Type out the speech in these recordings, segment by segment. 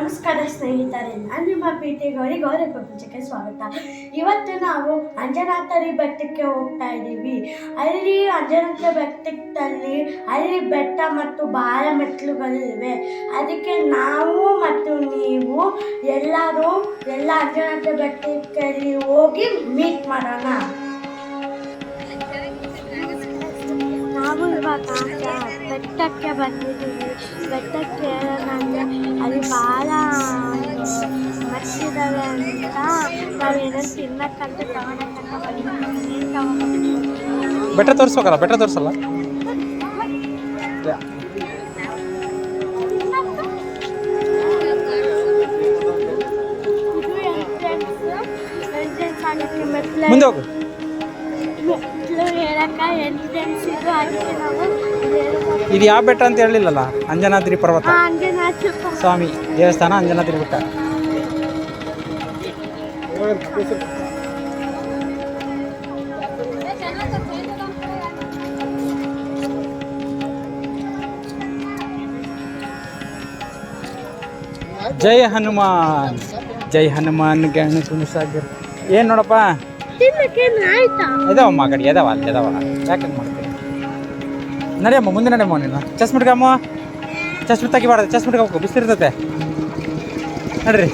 ನಮಸ್ಕಾರ ಸ್ನೇಹಿತರೆ, ನಾನು ನಿಮ್ಮ ಪಿ ಟಿ ಗೌರಿ ಗೌರಿ ಪ್ರಪಂಚಕ್ಕೆ ಸ್ವಾಗತ. ಇವತ್ತು ನಾವು ಅಂಜನಾಥರಿ ಬೆಟ್ಟಕ್ಕೆ ಹೋಗ್ತಾ ಇದ್ದೀವಿ. ಅಲ್ಲಿ ಅಂಜನಾಥ ಬೆಟ್ಟದಲ್ಲಿ, ಅಲ್ಲಿ ಬೆಟ್ಟ ಮತ್ತು ಬಾಳ ಮೆಟ್ಲುಗಳಿವೆ ಅದಕ್ಕೆ ನಾವು ಮತ್ತು ನೀವು ಎಲ್ಲರೂ ಎಲ್ಲ ಅಂಜನಾಥ ಬೆಟ್ಟಕ್ಕೆ ಹೋಗಿ ಮೀಟ್ ಮಾಡೋಣ. ನಾವು ಇವಾಗ ಬೆಟ್ಟಕ್ಕೆ ಬಂದಿದ್ದೀವಿ. ಬೆಟ್ಟಕ್ಕೆ ನನಗೆ ಅಲ್ಲಿ ಭಾಳ ಮರ್ಸಿದ್ದಾವೆ ಅಂತ ನಾವು ಏನೋ ತಿನ್ನಕ್ಕಂತ ತಗೊಳಕ್ಕಂತ ಬಂದಿದ್ದೀವಿ. ತಗೊಂಡು ಬೆಟ್ಟ ತೋರಿಸ್ಬೇಕಲ್ಲ ಬೆಟ್ಟ ತೋರಿಸಲ್ಲ? ಮುಂದೆ ಹೋಗು. ಹೇಳಕ್ಕ ಎಂಟ್ರೆನ್ಸ್ ಇದು ಅದಕ್ಕೆ ನಾವು ಇದು ಯಾವ ಬೆಟ್ಟ ಅಂತ ಹೇಳಲಿಲ್ಲಲ್ಲ? ಅಂಜನಾದ್ರಿ ಪರ್ವತ. ಸ್ವಾಮಿ ದೇವಸ್ಥಾನ ಅಂಜನಾದ್ರಿ ಬೆಟ್ಟ. ಜೈ ಹನುಮಾನ್. ಜೈ ಹನುಮಾನ್ ಗಣ ಕುಣಿಸಾಗರ್ ಏನು ನೋಡಪ್ಪ? ಇದಾವಮ್ಮ ಕಡೆ ಎದಾವ ಅಲ್ಲಿ ಎದಾವ ಯಾಕೆ ನಡಿಯಮ್ಮ, ಮುಂದೆ ನಡಿಯಮ್ಮ ನೀನು. ಚಸ್ಮಿಟ್ಕಮ್ಮ ಚಸ್ಮಿಟ್ ತೆಗಿಬಾರ್ದು ಚಸ್ಮಿಟ್ಗೆ ಮಿಟ್ಕೋಬೇಕು ಬಿಸಿಲಿರ್ತತೆ ನಡ್ರಿ.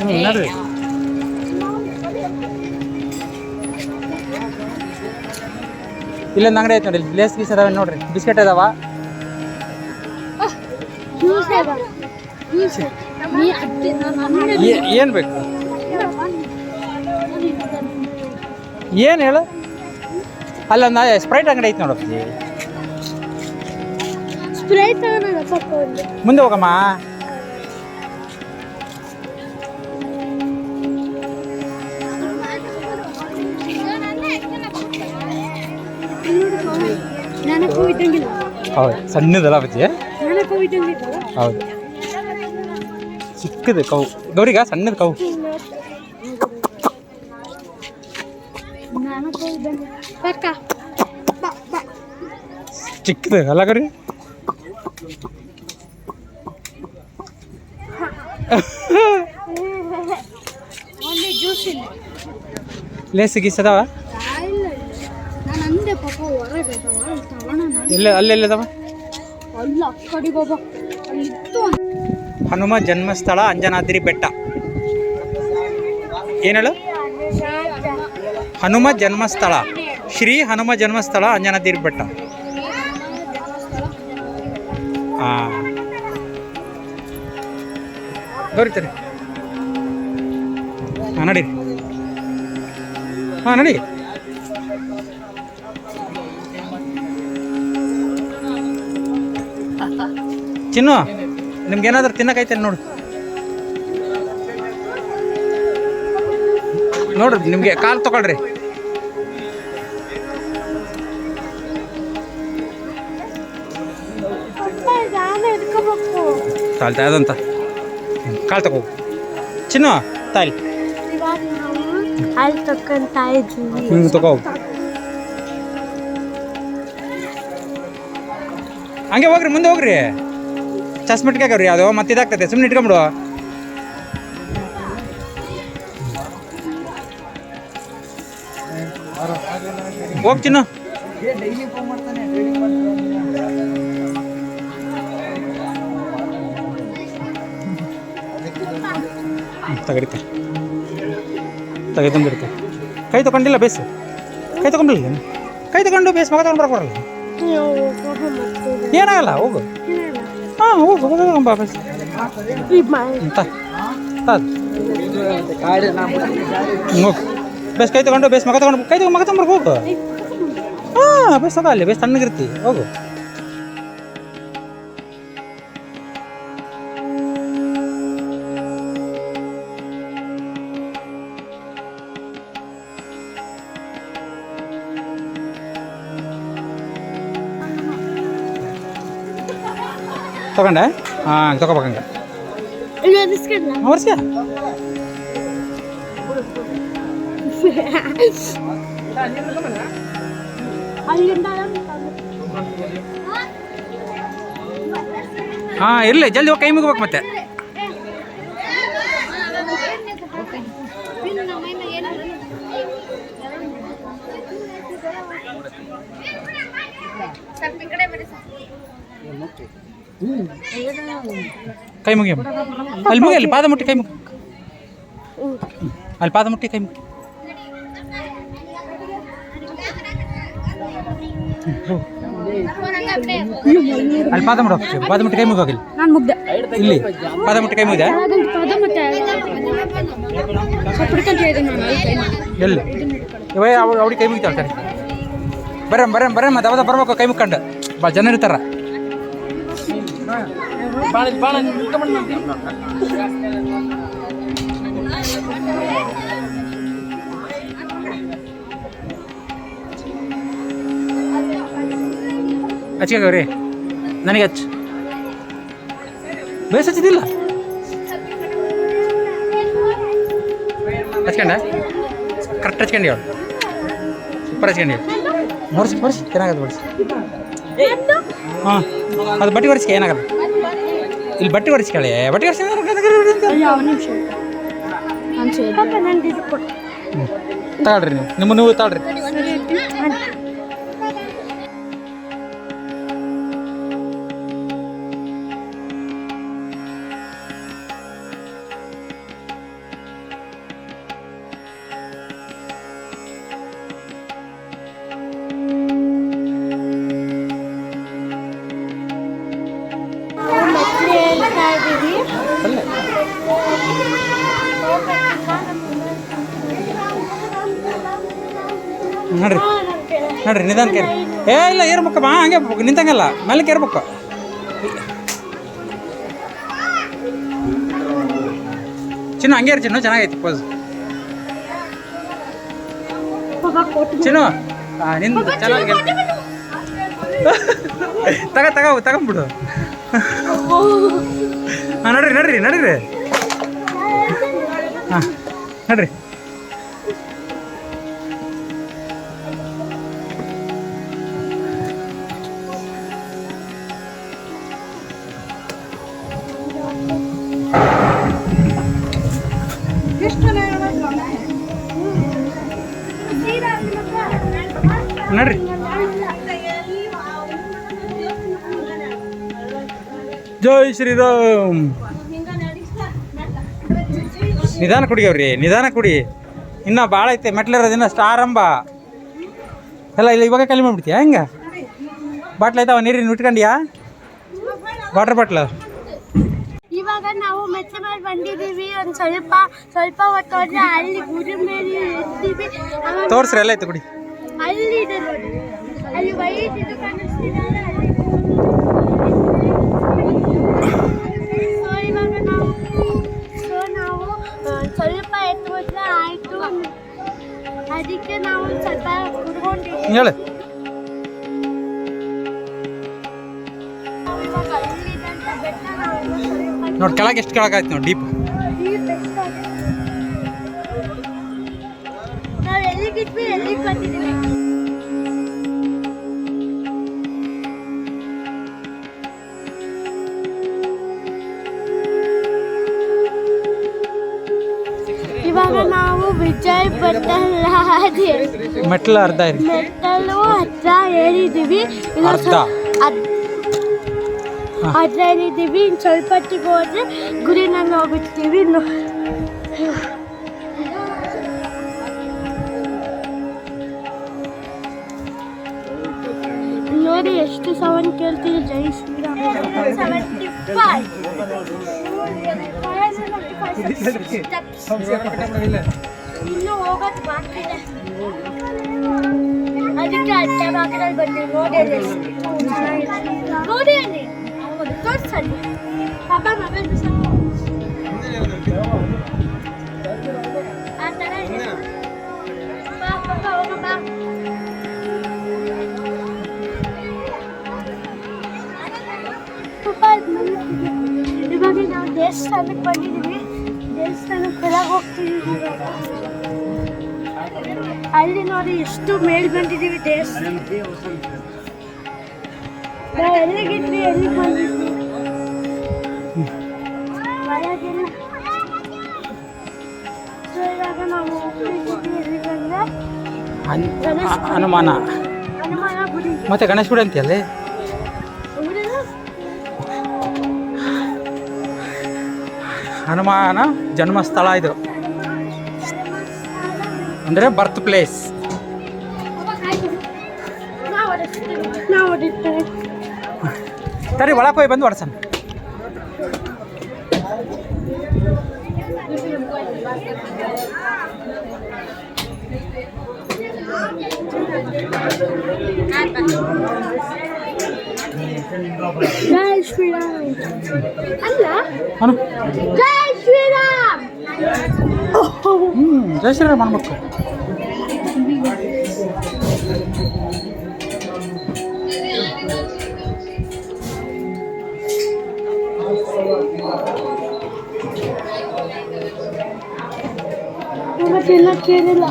ಹ್ಞೂ ನಡ್ರಿ. ಇಲ್ಲೊಂದು ಅಂಗಡಿ ಐತೆ ನೋಡಿ ಲೇಸ್ ಗೀಸ್ ಅದಾವೆ ನೋಡ್ರಿ? ಬಿಸ್ಕೆಟ್ ಅದಾವ? ಏನ್ ಬೇಕು? ಏನು ಹೇಳು? ನಾ ಸ್ಪ್ರೈಟ್ ಅಂಗಡಿ ಐತೆ ನೋಡಪ್ಪ ಮುಂದೆ ಹೋಗಮ್ಮ. ಹೌದು ಸಣ್ಣದಲ್ಲ ಬಜ್ಜಿ ಹೌದು. ಚಿಕ್ಕದು ಕೌ. ಗೌರಿಗ ಸಣ್ಣದು ಕೌ. ಚಿಕ್ಕದು ಅಲ್ಲ ಗೌರಿ? ಲೇಸ್ ಗೀಸ್ ಅದಾವ ಇಲ್ಲ ಅದಾವ ಅಲ್ಲಿ ಕಡಿ ಬಾಬಾ ಹನುಮ ಜನ್ಮಸ್ಥಳ ಅಂಜನಾದ್ರಿ ಬೆಟ್ಟ. ಏನಳು ಹನುಮ ಜನ್ಮಸ್ಥಳ. ಶ್ರೀ ಹನುಮ ಜನ್ಮಸ್ಥಳ ಅಂಜನಾದ್ರಿ ಬೆಟ್ಟ. ಹಾಂ ಹಾಂ, ನಡಿ. ಹಾಂ, ನಡಿ. ಚಿನ್ನು. ನಿಮ್ಗೆ ಏನಾದ್ರು ತಿನ್ನಕೈತೆ ನೋಡು. ನೋಡ್ರಿ, ನಿಮಗೆ ಕಾಲು ತಗೊಳ್ರಿ. ತಾಳ್ತಾ ಅದಂತ ಕಾಲು ತಗೋ. ಚಿನ್ನ ತಾಯಿ ಹಿಂಗೆ ತಗೋ. ಹಂಗೆ ಹೋಗ್ರಿ, ಮುಂದೆ ಹೋಗ್ರಿ. ಚಸ್ಮಿಟ್ಗೆ ಅದು ಮತ್ತೆ ಇದಾಗ್ತದೆ ಸುಮ್ಮನೆ ಇಟ್ಕೊಂಬಿಡು. ಹೋಗ್ ಚಿನ್ನು. ತಗಡಿತ ತೆಗೆದುಕೊಂಡಿರ್ತೆ ಕೈ ತಗೊಂಡಿಲ್ಲ, ಬೇಸು. ಕೈ ತಗೊಂಡಿಲ್ಲ? ಕೈ ತಗೊಂಡು ಬೇಸ್ ಮಗ ತಗೊಂಡು ಬರಲ್ಲ. ಏನಾಗಲ್ಲ, ಹೋಗು. ಹಾಂ ಹೋಗು ಹೋಗು ಬಾ ಬೇಸ್ ತ ಹೋಗು ಬೇಸ್ ಕೈ ತಗೊಂಡು ಬೇಸ್ ಮಗ ತಗೊಂಡು ಕೈ ತಗೊಂಡು ಮಗ ತಗೊಂಡು ಹೋಗು ಹಾಂ ಬೇಸ್ ತಗೋ ಅಲ್ಲಿ ಬೇಸ್ ತಣ್ಣಗಿರ್ತಿ ಹೋಗು ತಗೊಂಡೆ? ಹಾಂ ತಗೋಬೇಕಂಗೆ ಹಾಂ ಇರಲಿ ಜಲ್ದಿ ಹೋಗಿ ಕೈ ಮುಗ್ಬೇಕು ಮತ್ತೆ. ಕೈ ಮುಗಿ ಅಮ್ಮ. ಅಲ್ಲಿ ಮುಗಿ ಅಲ್ಲಿ ಪಾದ ಮುಟ್ಟಿ ಕೈ ಮುಗಿ. ಅಲ್ಲಿ ಪಾದ ಮುಟ್ಟಿ ಕೈ ಮುಗಿ. ಅಲ್ಲಿ ಪಾದ ಮುಟ್ಟ ಪಾದ ಮುಟ್ಟಿ ಕೈ ಮುಗಿ ಹೋಗಿಲ್ಲ. ನಾನು ಮುಗ್ದೆ. ಇಲ್ಲಿ. ಪಾದ ಮುಟ್ಟಿ ಕೈ ಮುಗಿದೆ? ಎಲ್ಲಿ? ಇವ ಅವ್ರು ಅವ್ರಿಗೆ ಕೈ ಮುಗಿತಾಳೆ ಸರಿ. ಬರ್ರಮ್ ಬರ್ರಮ್ ಬರ್ರಮ್ ಮತ್ತೆ ಬರ್ಬೇಕು ಕೈ ಮುಕ್ಕಂಡು ಭಾಳ ಜನ ಇರ್ತಾರ. ಹಚ್ಕಾಗವ್ರಿ ನನಗೆ ಹಚ್ಚ ಬೇಸ್ ಹಚ್ಚಿದಿಲ್ಲ ಹಚ್ಕೊಂಡ? ಕರೆಕ್ಟ್ ಹಚ್ಕೊಂಡಿ ಅವಳು. ಸೂಪರ್ ಹಚ್ಕೊಂಡಿ ಬರ್ಸಿ ಬರ್ಸಿ ಚೆನ್ನಾಗದು ಬರ್ಸಿ. ಹಾಂ ಅದು ಬಟ್ಟೆ ಒರೆಸಿ ಏನಾಗಲ್ಲ. ಇಲ್ಲಿ ಬಟ್ಟೆ ಒರೆಸ್ಕೊಳ್ಳಿ. ಬಟ್ಟೆ ಒರೆಸಿ ತಗೊಳ್ರಿ ನೀವು. ನಿಮ್ಮ ನೀವು ತಗೊಳ್ರಿ ನಿಧಾನ ಕೇರಿ ಏ ಇಲ್ಲ ಏರ್ಬೇಕಮ್ಮ ಹಂಗೆ ನಿಂತಂಗಲ್ಲ ಮೇಲೆ ಕೇರ್ಬೇಕು ಚಿನ್ನು ಹಂಗೆ ಇರು ಚಿನ್ನು ಚೆನ್ನಾಗೈತಿ ಪೋಸ್ ಚಿನ್ನು ನಿಂದು ಚೆನ್ನಾಗಿ ತಗ ತಗ ತಗೊಂಬಿಡು. ಹಾಂ ನಡ್ರಿ ನಡ್ರಿ ನಡ್ರಿ. ಹಾಂ ನಡ್ರಿ. ಜೈ ಶ್ರೀರಾಮ್. ನಿಧಾನ ಕುಡಿಯವ್ರಿ ನಿಧಾನ ಕುಡಿ. ಇನ್ನ ಭಾಳ ಐತೆ ಮೆಟ್ಲಿರೋದಿನ್ನ ಆರಂಭ. ಎಲ್ಲ ಇಲ್ಲ ಇವಾಗ ಕಲಿ ಮಾಡ್ಬಿಡ್ತೀಯ ಹೆಂಗ? ಬಾಟ್ಲ್ ಐತಾವ ನೀರಿನ ಇಟ್ಕೊಂಡಿಯಾ ವಾಟರ್ ಬಾಟ್ಲ್. ಇವಾಗ ನಾವು ಮೆಚ್ಚೆ ಮೇಲೆ ಬಂದಿದ್ದೀವಿ ಒಂದು ಸ್ವಲ್ಪ ಸ್ವಲ್ಪ ಹೊತ್ತು ಹೋದ್ರೆ ಅಲ್ಲಿ ಗುರಿ ಮೇಲೆ ಇರ್ತೀವಿ. ತೋರ್ಸ್ರಿ ಎಲ್ಲ ಐತೆ ಕುಡಿ. ಅಲ್ಲಿ ಇದೆ ನೋಡಿ. ಅಲ್ಲಿ ವೈಟ್ ಇದು ಕಾಣಿಸ್ತಿದೆಯಲ್ಲ ಹೇಳು. ನೋಡಿ ಕೆಳಗೆ ಎಷ್ಟು ಕೆಳಗಾಯ್ತು ನೋಡಿ ಡೀಪ್ ಮೆಟ್ಲು ಅರ್ಧ ಇರಿ ಮೆಟ್ಟಲು ಹತ್ರ ಏರಿದ್ದೀವಿ. ಇನ್ನು ಅರ್ಧ. ಹತ್ರ ಏರಿದ್ದೀವಿ. ಇನ್ನು ಸ್ವಲ್ಪ ಹೊತ್ತಿಗೆ ಹೋದ್ರೆ ಗುರಿನ ಹೋಗ್ಬಿಡ್ತೀವಿ. ಇನ್ನು. ನೋಡಿ ಎಷ್ಟು ಸವನ್ ಕೇಳ್ತೀವಿ. ಜೈ ಶ್ರೀರಾಮ್. ಇನ್ನು ಹೋಗೋದು ಬಾಕಿ ಇದೆ ಅದಕ್ಕೆ ಅಡ್ಡ ಭಾಗದಲ್ಲಿ ಬಂದು ನೋಡಿ ಅಲ್ಲಿ ಎಷ್ಟು ಚೆನ್ನಾಗಿದೆ. ನೋಡಿ ಅಲ್ಲಿ ತೋರ್ಸಲ್ಲಿ ಪಾಪ ಮೊಬೈಲ್ ಆ ಥರ ಇದೆ ಬಾ ಪಾಪ ಹೋಗು ಬಾ ಪಾಪ ಇವಾಗ ನಾವು ದೇವಸ್ಥಾನಕ್ಕೆ ಬಂದಿದ್ದೀವಿ ದೇವಸ್ಥಾನಕ್ಕೆ ಒಳಗೆ ಹೋಗ್ತೀವಿ ಇವಾಗ ಅಲ್ಲಿ ನೋಡಿ ಎಷ್ಟು ಮೇಲ್ ಬಂದಿದ್ದೀವಿ ದೇಶ ನಾವು ಎಲ್ಲಿಗಿದ್ವಿ ಎಲ್ಲಿಗೆ ಬಂದಿದ್ವಿ? ಒಳಗೆಲ್ಲ ಸೊ ಇವಾಗ ನಾವು ಹೋಗ್ತಿದ್ದೀವಿ ಎಲ್ಲಿಗಂದ್ರೆ ಹನ್- ಹ- ಹನುಮಾನ. ಹನುಮಾನ ಗುಡಿ. ಮತ್ತೆ ಗಣೇಶ ಗುಡಿ ಅಂತೀಯಲ್ಲಿ ಹನುಮಾನ ಜನ್ಮಸ್ಥಳ ಇದು. ಅಂದರೆ ಬರ್ತ್ ಪ್ಲೇಸ್ ಸರಿ ಒಳಕ್ಕೆ ಹೋಗಿ ಬಂದು ಹೊಡ್ಸಣ ಜೈ ಶ್ರೀರಾಮ್ ಅಲ್ಲ? ಜೈ ಶ್ರೀರಾಮ್ ಹ್ಞೂ ಜೈ ಶ್ರೀರಾಮ್ ಅನ್ಬೇಕು ಇವತ್ತೆಲ್ಲ ಕೇಳಿಲ್ಲ.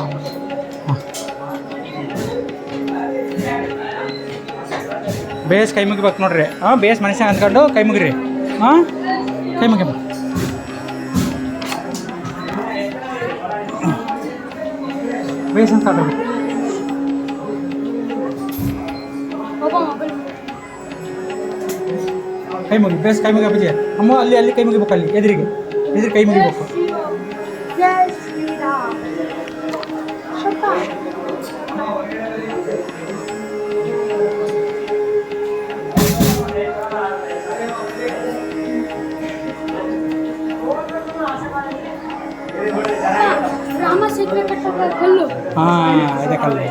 ಬೇಸ್ ಕೈ ಮುಗಿಬೇಕು ನೋಡ್ರಿ. ಹಾಂ ಬೇಸ್ ಮನುಷ್ಯ ಅಂದ್ಕೊಂಡು ಕೈ ಮುಗಿರಿ. ಹಾ ಕೈ ಮುಗಿ ಬೇಸ್ ಅಂತ ಆಡ್ರಿ. ಕೈ ಮುಗಿ ಬೇಸ್ ಕೈ ಮುಗಿ ಅಪ್ಪಾಜಿ ಅಮ್ಮ ಅಲ್ಲಿ ಅಲ್ಲಿ ಕೈ ಮುಗಿಬೇಕು ಅಲ್ಲಿ ಎದುರಿಗೆ ಎದುರು ಕೈ ಮುಗಿಬೇಕು ಜೈ ಶ್ರೀರಾಮ್ ಸ್ವಲ್ಪ ರಾಮ ಸೀತೆ ಕಟ್ಟದ ಕಲ್ಲು ಹಾಂ ಇದಕ್ಕಲ್ಲಿ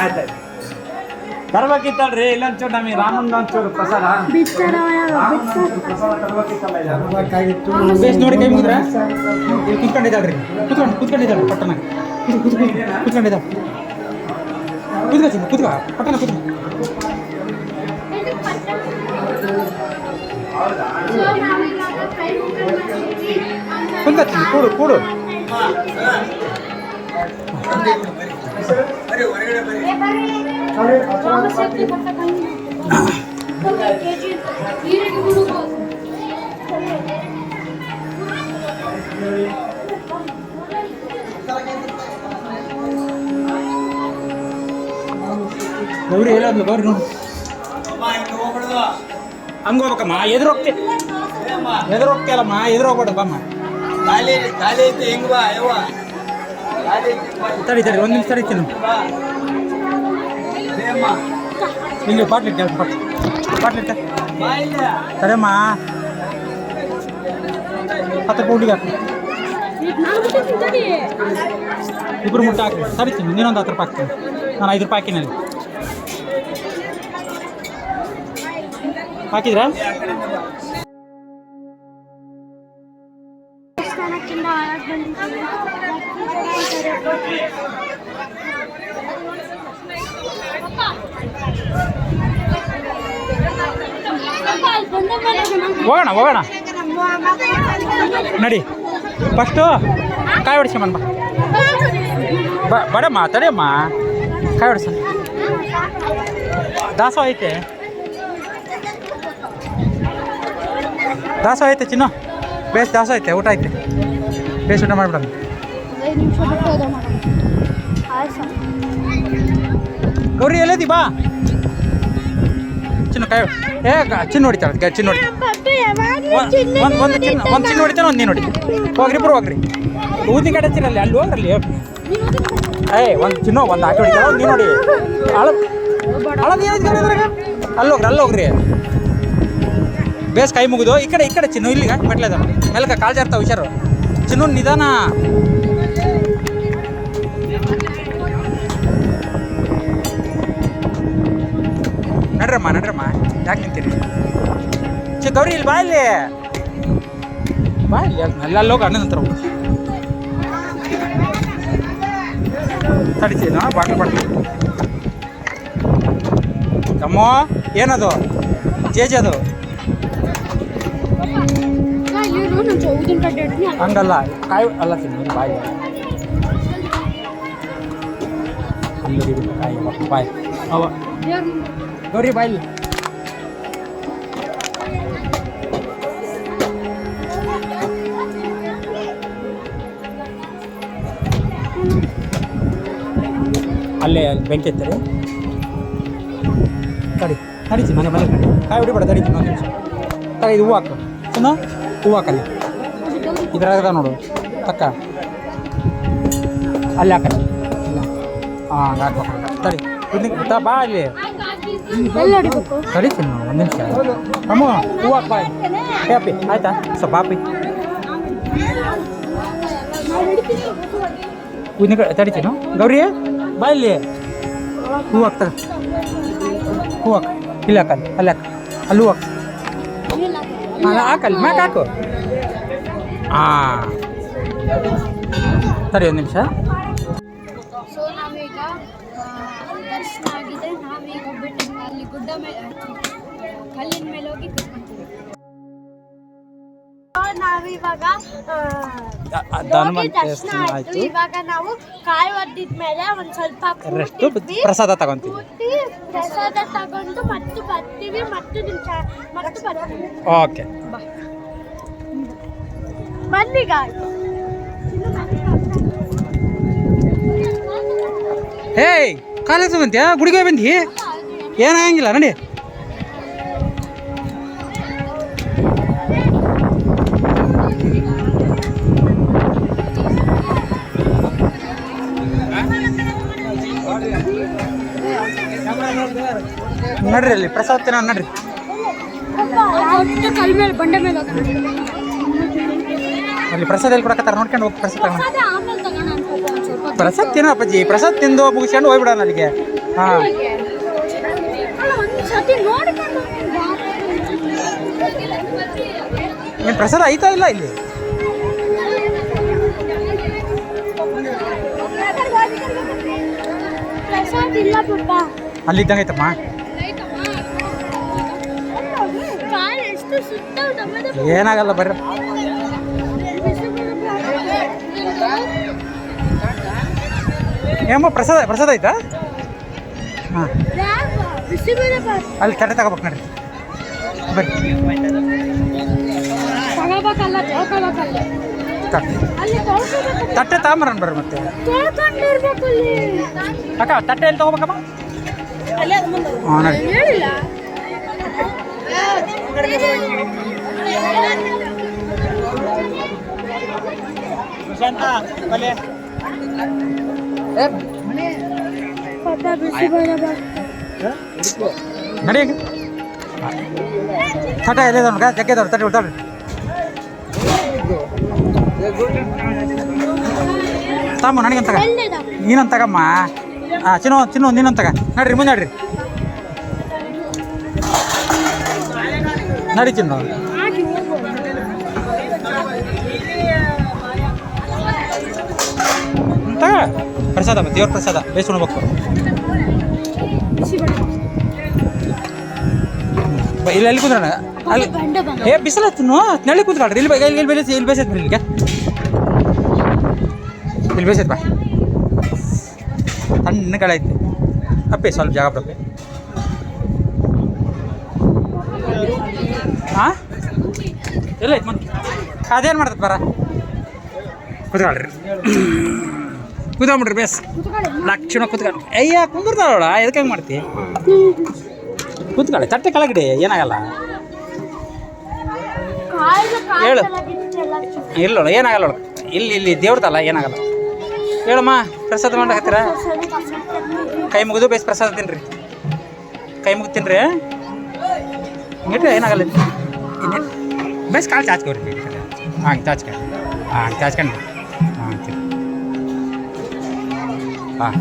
ಆಯ್ತಾಯ್ತು. ತರ್ಬೇಕಿತ್ತಲ್ರಿ ಇಲ್ಲೊಂಚೂರು ನಮಗೆ ರಾಮನ್ ಒಂಚೂರು ಪ್ರಸಾದ. ಬೇಸ್ ನೋಡಿ ಕೈ ಮುಗಿದ್ರೆ? ಕುತ್ಕೊಂಡಿದ್ದಾಳ್ರಿ. ಕುತ್ಕೊಂಡು ಕುತ್ಕೊಂಡಿದ್ದಾಳ್ರಿ ಪಟ್ಟಣ. ಕುತ್ಕೊಂಡಿದ್ದಾಳೆ. ಕುತ್ಕೋ ಕುತ್ಕೋ. ಪಟ್ಟಣ ಕುತ್ಕೋ. ಕುತ್ಕೋ ಚಿನ್ನ ಕೂಡು ಕೂಡು ರಾಮ ಸೀತೆ ಕಟ್ಟದ ಕೆಜಿ ಈರಿಗೆ ಹುಡುಗ ಗೌರಿ ಹೇಳೋದು ಗೌರಿ ನೋಡು ಹಂಗೆ ಹೋಗ್ಬೇಕಮ್ಮ ಎದುರು ಹೋಗ್ತಿ ಎದುರು ಮಾ ಎದುರು ಹೋಗ್ಬೇಡ ಬಮ್ಮ ಗಾಳಿ ಗಾಳಿ ಐತಿ ಹೆಂಗ್ ಬಾ ಯವ್ವ. ತಡಿ ತಡಿ ಒಂದು ನಿಮಿಷ ತಡಿತೀನಿ ಬೇಮ್ಮ. ಇಲ್ಲಿ ಬಾಟ್ಲಿ ಕೆಲಸ ಬಾಟ್ಲಿ. ಬಾಟ್ಲಿ. ತಡೆಮ್ಮ ಹತ್ತು ರೂಪಾಯಿ ಹುಡುಗಿ ಹಾಕು. ಇಬ್ಬರು ಮುಟ್ಟ ಹಾಕಿ. ತಡಿತೀನಿ ನೀನೊಂದು ಹತ್ತು ರೂಪಾಯಿ ಹಾಕ್ತೀನಿ. ನಾನು ಐದು ರೂಪಾಯಿ ಹಾಕಿನಲ್ಲಿ. ಹಾಕಿದ್ರಾ? ಹೋಗೋಣ ಹೋಗೋಣ. ನಡಿ. ಫಸ್ಟು ಕಾಯಿ ಹೊಡಿಸ್ಕೊಂಬನ್ ಬಾ ಬ ಬಡಮ್ಮ ತಡೆಯಮ್ಮ. ಕಾಯಿ ಹೊಡಿಸ. ದಾಸೋ ಐತೆ. ದಾಸೋ ಐತೆ ಚಿನ್ನು. ಬೇಸ್ ದಾಸ ಐತೆ ಊಟ ಐತೆ ಬೇಸ್ ಊಟ ಮಾಡಿಬಿಡೋಣ. ಗೌರಿ ಎಲ್ಲದಿ ಬಾ. ಚಿನ್ನ ಕಾಯಿ ಏ ಚಿನ್ನ ಹೊಡಿತಾಳೆ ಚಿನ್ನು ಹೊಡಿ ಒಂದು ಒಂದು ಚಿನ್ನ ಒಂದು ಚಿನ್ನ ಹೊಡಿತಾನೆ ಒಂದು ನೀನು ಹೊಡಿ ಹೋಗ್ರಿ ಇಬ್ರು ಹೋಗ್ರಿ. ಊದಿ ಕಡೆ ಚಿನ್ನಲ್ಲಿ ಅಲ್ಲಿ ಹೋಗ್ರಲ್ಲಿ ಏ ಒಂದು ಚಿನ್ನ ಒಂದು ಹಾಕಿ ಹೊಡಿತಾಳೆ ಒಂದು ನೀನು ನೋಡಿ ಅಳ ಅಳದು ಏನೈತಿ ಗೌರಿ ಅದ್ರಾಗ? ಬೇಸ್ ಕೈ ಮುಗಿದು ಈ ಕಡೆ ಈ ಕಡೆ ಚಿನ್ನು, ಇಲ್ಲಿಗ ಮೆಟ್ಲದ ಮೆಲ್ಕ ಕಾಲ್ ಜಾರ್ತಾವ ಹುಷಾರು. ಚಿನ್ನು ನಿಧಾನ. ನಡ್ರಮ್ಮ ನಡ್ರಮ್ಮ. ಯಾಕೆ ನಿಂತೀರಿ? ಚಿ ಗೌರಿ, ಇಲ್ಲಿ ಬಾ ಇಲ್ಲಿ. ಬಾ ಇಲ್ಲಿ, ಅಲ್ಲಿ ಅಲ್ಲಿ ಹೋಗಿ, ಅಣ್ಣನ ಹತ್ರ ಹೋಗು. ತಡಿಸಿ ನಾ ಬಾಟ್ಲು ಬಾಟ್ಲು ಅಮ್ಮೋ ಏನದು? ಜೇಜ್ ಅದು? ಹಂಗಲ್ಲ. ಕಾಯಿ ಅಲ್ಲ ತಿನ್ನು ಬಾಯಿ. ಕಾಯಿ ಬಾಯ್. ಅವ. ಗೌರಿ, ಬಾಯ್. ಅಲ್ಲೇ ಬೆಂಕಿ ಎತ್ತರಿ ತಡಿ ತಡಿಸಿ ಮನೆ ಮನೆ ಕಡಿ ಕಾಯಿ ಹೊಡಿಬೇಡ ತಡಿಸಿ ಒಂದು ನಿಮಿಷ. ತಡಿ, ಇದು ಹೂವು ಹಾಕು. ಹೂವು ಇದ್ರಾಗದ ನೋಡು. ತಕ್ಕ. ಅಲ್ಲಿ ಹಾಕ ಹಾಂ ಹಾಕ್ಬೇಕು ತಡಿ. ತಾ ಬಾ ಅಲ್ಲಿ. ಎಲ್ಲ ನಾವು ಒಂದು ನಿಮಿಷ. ಅಮ್ಮ ಹೂವು ಹಾಕ್ ಏ ಅಪ್ಪಿ ಆಯ್ತಾ? ಸ್ವಲ್ಪ ಅಪ್ಪಿ. ಉದ್ದಿನ ಕಡೆ ತಡಿತೀನು ಗೌರಿ ಬಾ ಇಲ್ಲಿ. ಹೂವು ಹಾಕ್ತಾರೆ ಹೂವು ಹಾಕ. ಇಲ್ಲಿ ಹಾಕಲ್ಲಿ ಅಲ್ಲಿ ಹಾಕ. ಅಲ್ಲಿ ಹೂವು ಹಾಕು. ಹಾಕಲ್ಲಿ. ಮ್ಯಾಕ್ ಹಾಕು. ಹಾಂ ಸರಿ ಒಂದು ನಿಮಿಷ. ಸೊ ನಾವೀಗ ಆ, ದರ್ಶನ ಆಗಿದೆ. ನಾವೀಗ ಬಿಟ್ಟು ಅಲ್ಲಿ ಗುಡ್ಡ ಮೇಲೆ ಕಲ್ಲಿನ ಮೇಲೆ ಹೋಗಿ ಕೂತ್ಕೊಂತೀವಿ ನಾವಿವಾಗ ಆ, ಧನುಮಂತ ಹೋಗಿ ದರ್ಶನ ಆಯ್ತು. ಇವಾಗ ನಾವು ಕಾಯಿ ಒದ್ದಿದ್ಮೇಲೆ ಒಂದ್ ಸ್ವಲ್ಪ ರೆಸ್ಟ್ ಪ್ರಸಾದ ತಗೊಂತೀವಿ. ಪ್ರಸಾದ ತಗೊಂಡು ಮತ್ತೆ ಬರ್ತೀವಿ. ಮತ್ತೆ ನಿಮಿಷ ಮತ್ತೆ ಬರ್ತೀವಿ. ಓಕೆ ಬನ್ನಿ ಗಾಯ್ ಹೇಯ್ ಕಾಲೇಜ್ ಬಂತ್ಯಾ ಗುಡಿಗೆ ಬಂದಿ? ಏನಾಗಂಗಿಲ್ಲ ನಡಿ. ನಡ್ರಿ ಅಲ್ಲಿ ಪ್ರಸಾದ ತಿನ್ನ ನಡ್ರಿ. ದೊಡ್ಡ ಕಲ್ ಮೇಲೆ ಬಂಡೆ ಮೇಲೆ ಅಲ್ಲಿ ಪ್ರಸಾದ ಎಲ್ಲಿ ಕೊಡಕತ್ತಾರ? ನೋಡ್ಕೊಂಡು ಹೋಗಿ ಪ್ರಸಾದ ತಗೊಂಡು ಪ್ರಸಾದ ತಿನ್ನೋ ಅಪ್ಪಾಜಿ. ಪ್ರಸಾದ ತಿಂದು ಮುಗಿಸ್ಕೊಂಡು ಹೋಗ್ಬಿಡೋಣ ನನಗೆ ಹಾಂ. ಏನು ಪ್ರಸಾದ ಐತಾ ಇಲ್ಲ ಇಲ್ಲಿ? ಇಲ್ಲ ಅಲ್ಲಿ ಇದ್ದಂಗೆ ಐತಮ್ಮ? ಏನಾಗಲ್ಲ ಬರ್ರಿ. ಏಮ್ಮ ಪ್ರಸಾದ ಪ್ರಸಾದ ಐತಾ ಹಾಂ. ಅಲ್ಲಿ ತಟ್ಟೆ ತಗೋಬೇಕು ನಡ್ರಿ. ಬರ್ರಿ ತಟ್ಟೆ ತಗೊಂಬರೋಣ ಬರ್ರಿ ಮತ್ತೆ. ಅಕ್ಕ, ತಟ್ಟೆ ಎಲ್ಲಿ ತಗೋಬೇಕಮ್ಮ ಹಾಂ ನಡಿ ನಡಿ ತಟ ಎಲ್ಲಿದೆ ನೋಡ್ಕ ಜಗ್ಗೆದವ್ರು ತಟ್ಟೆ ಬಿಡ್ತಾಳ್ರಿ ತಮ್ಮ ನನಗೆ ತಗ. ಎಲ್ಲಿದ ನೀನೊಂದು ತಗಮ್ಮ ಹಾಂ ಚಿನ್ನೋ ಚಿನ್ನೋ ನೀನೊಂದು ತಗ ನಡ್ರಿ ಮುಂದೆ ನಡ್ರಿ ನಡಿ ಚಿನ್ನೋ ತಗ. ಪ್ರಸಾದ ದೇವ್ರ ಪ್ರಸಾದ ಬೇಸ್ ಉಣ್ಬೇಕು. ಇಲ್ಲಿ ಎಲ್ಲಿ ಕುಂದ್ರಣ ಅಲ್ಲಿ ಏ ಬಿಸಿಲು ತಿನ್ನು ನೆಳಿ ಕುಂತ್ಕೊಳ್ರಿ. ಇಲ್ಲಿ ಬೈ ಇಲ್ಲಿ ಬೇಸೈತಿ ಇಲ್ಲಿ ಬೇಸೈತಿ ಇಲ್ಲಿಗೆ ಇಲ್ಲಿ ಬೇಸೈತಿ ಬಾ. ಸಣ್ಣ ಗಾಳಿ ಐತೆ. ಅಪ್ಪೆ ಸ್ವಲ್ಪ ಜಾಗ ಬಿಡಪ್ಪೆ ಹಾಂ ಎಲ್ಲ ಐತಿ ಮತ್ತೆ ಅದೇನು ಮಾಡ್ತದೆ ಬರ? ಕುತ್ಕೊಳ್ರಿ. ಕುತ್ಕೊಂಬಿಡ್ರಿ ಬೇಸ್. ಲಕ್ಷಣ ಕುತ್ಕೊಂಡು. ಅಯ್ಯ ಕುಂದಿರ್ತಾವಳ ಎದಕ್ಕೆ ಹೆಂಗೆ ಮಾಡ್ತಿ? ಕುತ್ಕೊಳ್ಳಿ, ತಟ್ಟೆ ಕೆಳಗಡೆ, ಏನಾಗಲ್ಲ. ಹೇಳು. ಇಲ್ಲ ಇಲ್ಲೋಳ, ಏನಾಗಲ್ಲ ನೋಡ ಇಲ್ಲಿ ಇಲ್ಲಿ, ದೇವ್ರದಲ್ಲ, ಏನಾಗಲ್ಲ. ಹೇಳಮ್ಮ, ಪ್ರಸಾದ ಮಾಡಕತ್ತೀರ ಕೈ ಮುಗಿದು ಬೇಸ್ ಪ್ರಸಾದ ತಿನ್ರಿ. ಕೈ ಮುಗಿದು ತಿನ್ರಿ ಏನಾಗಲ್ಲ. ಬೇಸ್ ಕಾಲು ಚಾಚ್ಕೋರಿ ಹಾಂ ಚಾಚ್ಕೊಂಡು ಹಾಂ ಚಾಚ್ಕೊಂಡು ಹಾಂ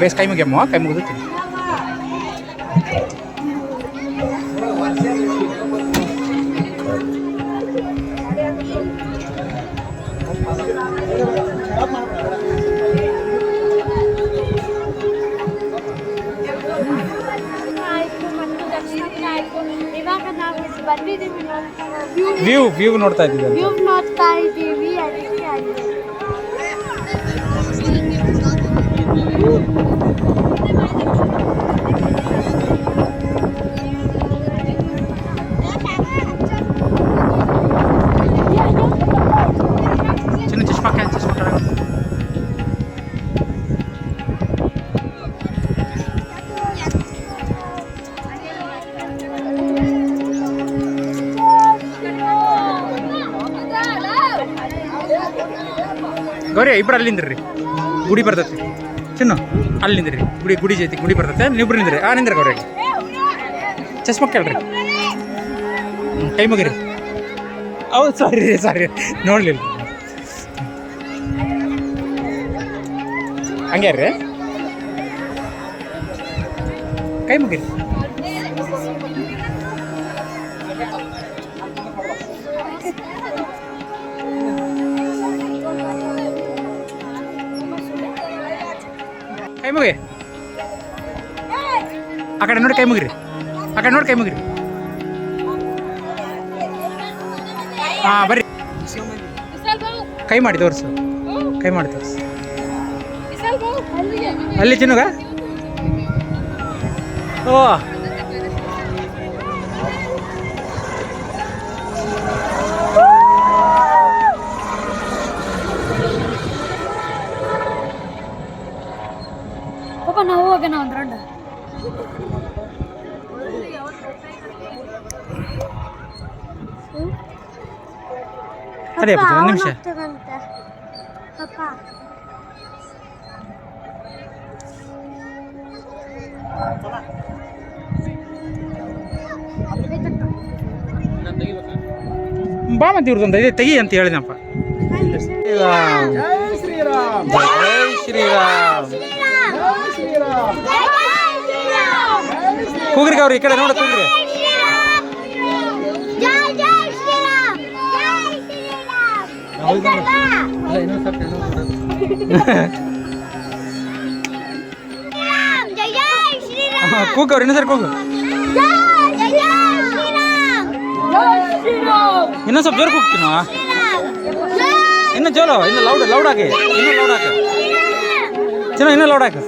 ಬೇಸ್ ಕೈ ಮುಗಿಯಮ್ಮ ಕೈ ಮುಗಿದು ತಿನ್ನಿ ಆಯ್ತು ಮತ್ತು ದರ್ಶನ ಆಯ್ತು ಇವಾಗ ನಾವು ಇಲ್ಲಿ ಬಂದಿದ್ದೀವಿ ವ್ಯೂ ವ್ಯೂ ವ್ಯೂ ನೋಡ್ತಾ ಇದ್ದೀವಿ. ವ್ಯೂ ನೋಡ್ತಾ ಇದ್ವಿ ಚಿನ್ನ ಚಶ್ಮಾ ಚಶ್ಮಾ ಗೌರಿ ಇಬ್ರು ಅಲ್ಲಿ ನಿಂದ್ರಿ ಗುಡಿ ಬರ್ತೈತಿ ಚಿನ್ನು ಅಲ್ಲಿ ನಿಂದ್ರಿ. ಗುಡಿ ಗುಡಿ ಜೈತಿ, ಗುಡಿ ಬರ್ತೈತೆ. ನೀವಿಬ್ರು ನಿಂದ್ರಿ. ಆ, ನಿಂದ್ರಿ ಅವ್ರಿ ಚಸ್ಮ ಕೇಳ್ರಿ. ಕೈ ಮುಗಿರಿ. ಹೌದು ಸಾರಿ ರೀ ಸಾರಿ ನೋಡ್ಲಿಲ್ಲ. ಹಂಗ್ಯಾರ್ರಿ? ಕೈ ಮುಗಿರಿ. ಮುಗಿ. ಆ ಕಡೆ ನೋಡಿ ಕೈ ಮುಗಿರಿ. ಆ ಕಡೆ ನೋಡಿ ಕೈ ಮುಗಿರಿ. ಹಾ, ಬರ್ರಿ. ಕೈ ಮಾಡಿ ತೋರಿಸು. ಕೈ ಮಾಡಿ ತೋರಿಸು. ಅಲ್ಲಿ ತಿನ್ನುಗ ಓ. ಸರಿ ಅಪ್ಪ ಒಂದು ನಿಮಿಷ. ಬಾ ಮತ್ತೆ ಇವ್ರದ್ದೊಂದು ಇದೆ ತೆಗಿ ಅಂತ ಹೇಳಿದಪ್ಪ ಶ್ರೀರಾಮ್. ಜೈ ಶ್ರೀರಾಮ್. ಜೈ ಶ್ರೀರಾಮ್. ಕೂಗ್ರಿ ಅವ್ರು ಈ ಕಡೆ ನೋಡ ಕೂಗ್ರಿ. ಕೂಗ್ ಅವ್ರು ಇನ್ನೊಂದ್ಸರಿ ಕೂಗು. ಇನ್ನೊಂದು ಸ್ವಲ್ಪ ಜೋರು ಕೂಗ್ತೀನ ಇನ್ನು ಜೋರು ಇನ್ನು ಲೌಡ್ ಲೌಡ್ ಹಾಕಿ ಇನ್ನೂ ಲೌಡ್ ಹಾಕಿ ಚೆನ್ನಾಗಿ ಇನ್ನೂ ಲೌಡ್ ಹಾಕಿ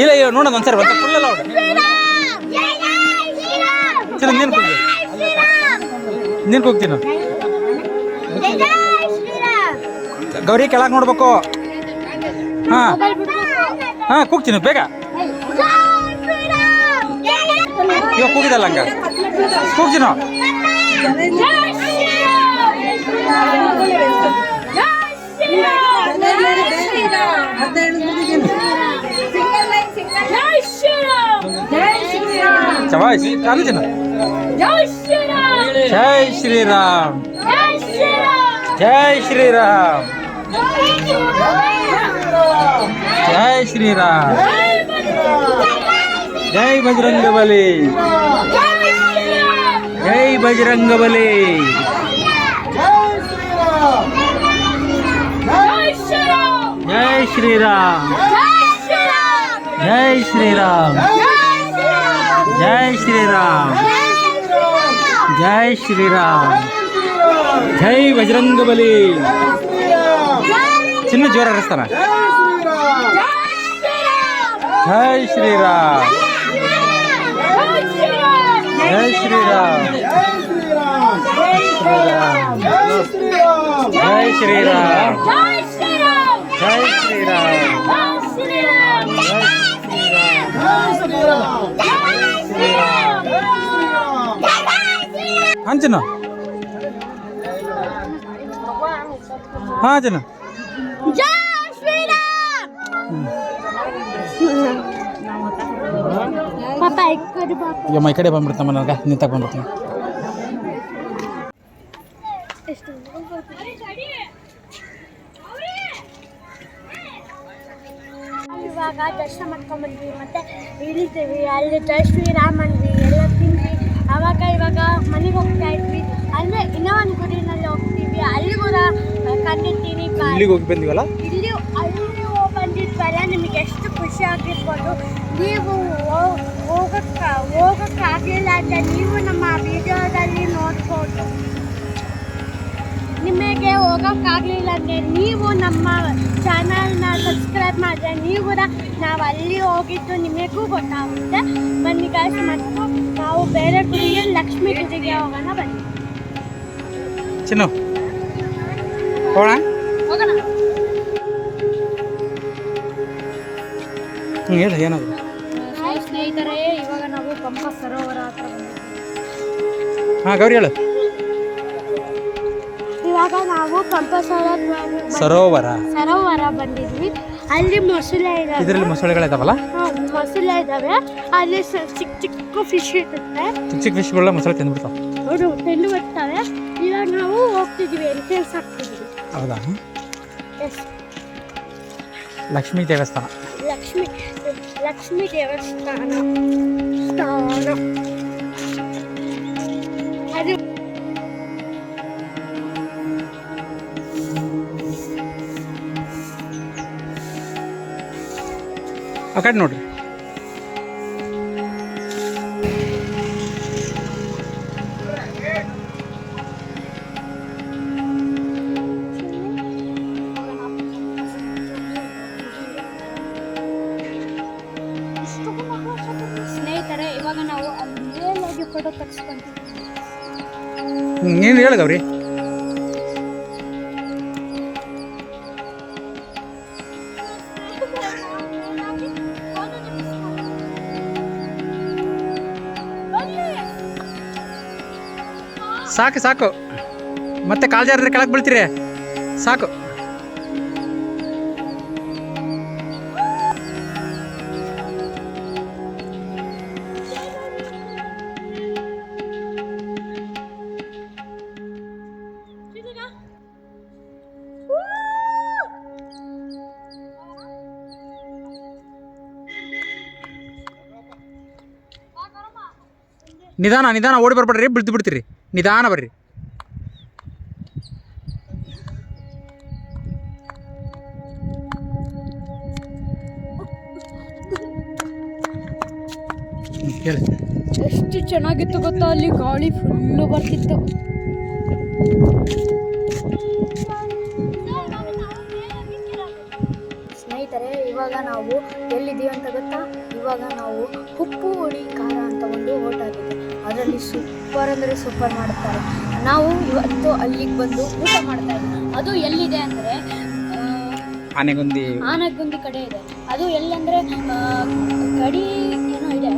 ಇಲ್ಲ ಇಲ್ಲ ನೋಡೋದು ಒಂದ್ಸರಿ ಒಂದು ಫುಲ್ ಲೌಡ್ ಚೆನ್ನಾಗಿ ನೀನು ಕೂಗಿ. ನೀನು ಕೂಗ್ತೀನು ಗೌರಿ ಕೆಳಗೆ ನೋಡ್ಬೇಕು. ಹಾಂ. ಹಾಂ ಕೂಗ್ತೀನಿ ಬೇಗ. ಇವಾಗ ಕೂಗಿದಲ್ಲ ಹಂಗ? ಕೂಗ್ತೀನೋ? ಚವಾಯ್ಸ್ ಶ್ರೀರಾಮ್. ಜೈ ಶ್ರೀರಾಮ್. ಜೈ ಶ್ರೀರಾಮ್. ಜೈ ಶ್ರೀರಾಮ್ ಜೈ ಬಜರಂಗ ಬಲಿ ಜೈ ಬಜರಂಗ ಬಲಿ ಜೈ ಶ್ರೀರಾಮ್ ಜೈ ಶ್ರೀರಾಮ್ ಜೈ ಶ್ರೀರಾಮ್ ಜೈ ಶ್ರೀರಾಮ್ ಜೈ ಬಜರಂಗ ಬಲಿ ಚಿನ್ನ ಜೋರ ಹರಿಸ್ತಾನ ಜೈ ಶ್ರೀರಾಮ್ ಜೈ ಶ್ರೀರಾಮ್ ಜೈ ಶ್ರೀರಾಮ್ ಜೈ ಶ್ರೀರಾಮ್ ಹಂಚನ ಹಾ ಜನ ಪಾಪ ಇಕ್ಕಡಿ ಪಾಪ ಯಮ್ಮ ಈ ಕಡೆ ಬಂದ್ಬಿಡ್ತಮ್ಮ ನನಗೆ. ನಿಂತಾಗ ಬಂದ್ಬಿಡ್ತೀನಿ ಇವಾಗ ದರ್ಶನ ಮಾಡ್ಕೊಂಡ್ಬಂದ್ವಿ ಮತ್ತೆ ಇಳಿತೀವಿ ಅಲ್ಲಿ ಜೈ ಶ್ರೀರಾಮ್ ಅಂದ್ವಿ ಎಲ್ಲ ತಿಂದ್ವಿ. ಅವಾಗ ಇವಾಗ ಮನೆಗೆ ಹೋಗ್ತಾ ಇದ್ವಿ. ಅಂದರೆ ಇನ್ನೂ ಒಂದು ಗುಡಿನಲ್ಲಿ ಹೋಗ್ತೀವಿ. ಅಲ್ಲಿ ಕೂಡ ಕಂಡಿರ್ತೀನಿ ಇಲ್ಲಿಗೆ ಹೋಗಿ ಬಂದಿವಲ್ಲ? ಇಲ್ಲಿ ಅಲ್ಲಿ ಹೋಗ್ ಬಂದಿದ್ವಲ್ಲ ನಿಮಗೆ ಎಷ್ಟು ಖುಷಿ ಆಗಿರ್ಬೋದು. ನೀವು ಹೋಗಕ್ಕ ಹೋಗಕ್ಕಾಗಲಿಲ್ಲ ಅಂತ ನೀವು ನಮ್ಮ ವಿಡಿಯೋದಲ್ಲಿ ನೋಡ್ಬೋದು. ನಿಮಗೆ ಹೋಗೋಕ್ಕಾಗಲಿಲ್ಲ ಅಂದರೆ ನೀವು ನಮ್ಮ ಚಾನಲ್ನ ಸಬ್ಸ್ಕ್ರೈಬ್ ಮಾಡಿದ್ರೆ ನೀವು ಕೂಡ ನಾವು ಅಲ್ಲಿ ಹೋಗಿದ್ದು ನಿಮಗೂ ಗೊತ್ತಾಗುತ್ತೆ. ಬನ್ನಿ ಗಾಯ್ಸ್ ಮತ್ತು ನಾವು ಬೇರೆ ಗುಡಿಗೆ ಲಕ್ಷ್ಮಿ ಗುಡಿಗೆ ಹೋಗೋಣ ಬನ್ನಿ. ಚಿನ್ನ ಹೋಗೋಣ? ಹೇಳು ಏನದು ಪಂಪ ಸರೋವರ ಹತ್ರ ಬಂದಿದ್ದೀವಿ. ಹಾಂ ಗೌರಿ ಹೇಳು. ಇವಾಗ ನಾವು ಪಂಪ ಸರೋವರ ಸರೋವರ. ಬಂದಿದ್ವಿ ಅಲ್ಲಿ ಮೊಸಳೆ ಇದಾವೆ. ಇದರಲ್ಲಿ ಮೊಸಳೆಗಳಿದಾವಲ್ಲ? ಹಾ, ಮೊಸಳೆ ಇದಾವೆ. ಅಲ್ಲಿ ಸ- ಚಿಕ್ಕ ಚಿಕ್ಕ ಫಿಶ್ ಇರುತ್ತೆ. ಚಿಕ್ಕ ಚಿಕ್ಕ ಫಿಶ್ಗಳನ್ನ ಮೊಸಳೆ ತಿಂದ್ಬಿಡ್ತಾವ. ಅವರು ತಿಂದು ಬರ್ತಾರೆ ಇವಾಗ ನಾವು ಹೋಗ್ತಿದೀವಿ ಎಂಟ್ರೆನ್ಸ್ ಆಗ್ತಿದೀವಿ ಹೌದಾ? ಎಸ್ ಲಕ್ಷ್ಮೀ ದೇವಸ್ಥಾನ. ಲಕ್ಷ್ಮಿ ಲಕ್ಷ್ಮಿ ದೇವಸ್ಥಾನ. ಸ್ಥಾನ ಅದು ಆ ಕಡೆ ನೋಡ್ರಿ ಇವಾಗ ನಾವು ಅಲ್ಲಿ ಮೇಲಾಗಿ ಫೋಟೋ ತೆಗೆಸ್ಕೊಂತೀವಿ. ನೀನು ಹೇಳು ಗೌರಿ. ಸಾಕು ಸಾಕು. ಮತ್ತೆ ಕಾಲ್ ಜಾರಿದ್ರೆ ಕೆಳಗೆ ಬೀಳ್ತೀರಿ. ಸಾಕು. ನಿಧಾನ ನಿಧಾನ ಓಡಿ ಬರ್ಬೇಡ್ರಿ ಬಿಡ್ತು ಬಿಡ್ತೀರಿ. ನಿಧಾನ ಬರ್ರಿ. ಹೇಳಿ. ಎಷ್ಟು ಚೆನ್ನಾಗಿತ್ತು ಗೊತ್ತಾ? ಅಲ್ಲಿ ಗಾಳಿ ಫುಲ್ಲು ಬರ್ತಿತ್ತು. ಸ್ನೇಹಿತರೆ ಇವಾಗ ನಾವು ಎಲ್ಲಿದ್ದೀವಿ ಅಂತ ಗೊತ್ತಾ? ಇವಾಗ ನಾವು ಉಪ್ಪು ಹುಳಿ ಖಾರ ಅಂತ ಒಂದು ಹೋಟೆಲ್ ಇದೆ. ಅದರಲ್ಲಿ ಸೂಪರ್ ಅಂದರೆ ಸೂಪರ್ ಮಾಡ್ತಾರೆ. ನಾವು ಇವತ್ತು ಅಲ್ಲಿಗೆ ಬಂದು ಊಟ ಮಾಡ್ತಾ ಇದ್ದೀವಿ ಅದು ಎಲ್ಲಿದೆ ಅಂದರೆ ಆನೆಗುಂದಿ. ಆನೆಗುಂದಿ ಕಡೆ ಇದೆ. ಅದು ಎಲ್ಲಂದರೆ ಗಡಿ ಏನೋ ಇದೆ.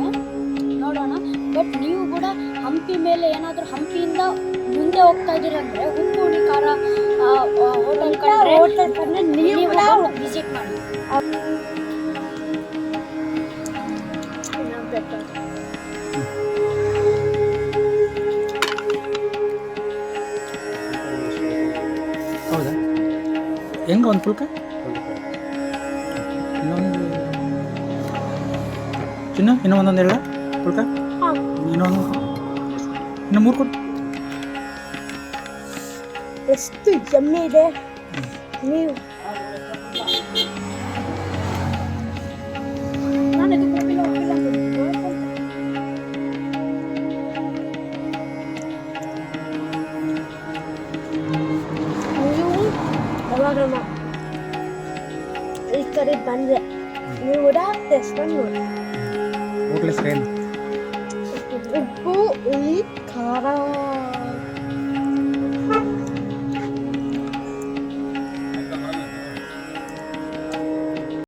ನೋಡೋಣ. ಬಟ್ ನೀವು ಕೂಡ ಹಂಪಿ ಮೇಲೆ ಏನಾದರೂ ಹಂಪಿಯಿಂದ ಮುಂದೆ ಹೋಗ್ತಾ ಇದ್ದೀರಂದ್ರೆ ಉಪ್ಪು ಹುಳಿ ಖಾರ ಹೋಟೆಲ್ ಕಡೆ ಹೋಟೆಲ್ ಕಡೆ ನೀವು ಕೂಡ ವಿಸಿಟ್ ಮಾಡಿ. ಹೆಂಗ ಒಂದು ಪುಲ್ಕ? ಇನ್ನೊಂದು ಚಿನ್ನ, ಇನ್ನೂ ಒಂದೊಂದು ಹೇಳ. ಪುಲ್ಕ? ಇನ್ನೊಂದು ಇನ್ನು ಮೂರು ಕೊಟ್ಟು ಎಷ್ಟು ಜಮ್ಮಿ ಇದೆ. ನೀವು